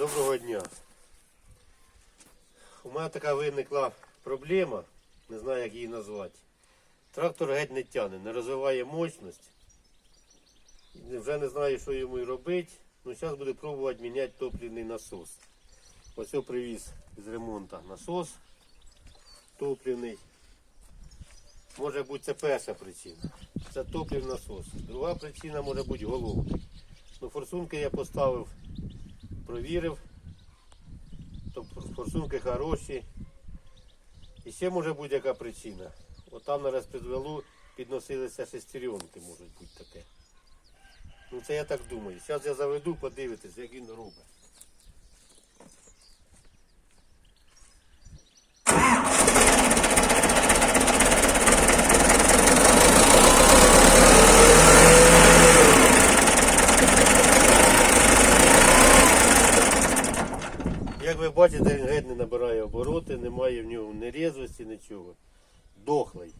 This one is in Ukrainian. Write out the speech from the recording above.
Доброго дня. У мене така виникла проблема, не знаю, як її назвати. Трактор геть не тягне, не розвиває мощність. Вже не знаю, що йому і робити. Ну, зараз буду пробувати міняти топливний насос. Ось я привіз з ремонту насос топливний. Може бути це перша причина. Це топливний насос. Друга причина може бути головний. Ну, форсунки я поставив провірив. Тобто форсунки хороші. І ще може бути яка причина. От там на розпідвелу підносилися шестеренки, можуть бути таке. Ну це я так думаю. Зараз я заведу, подивитись, як він робить. Як ви бачите, він геть не набирає обороти, немає в нього ні резвості, нічого. Дохлий.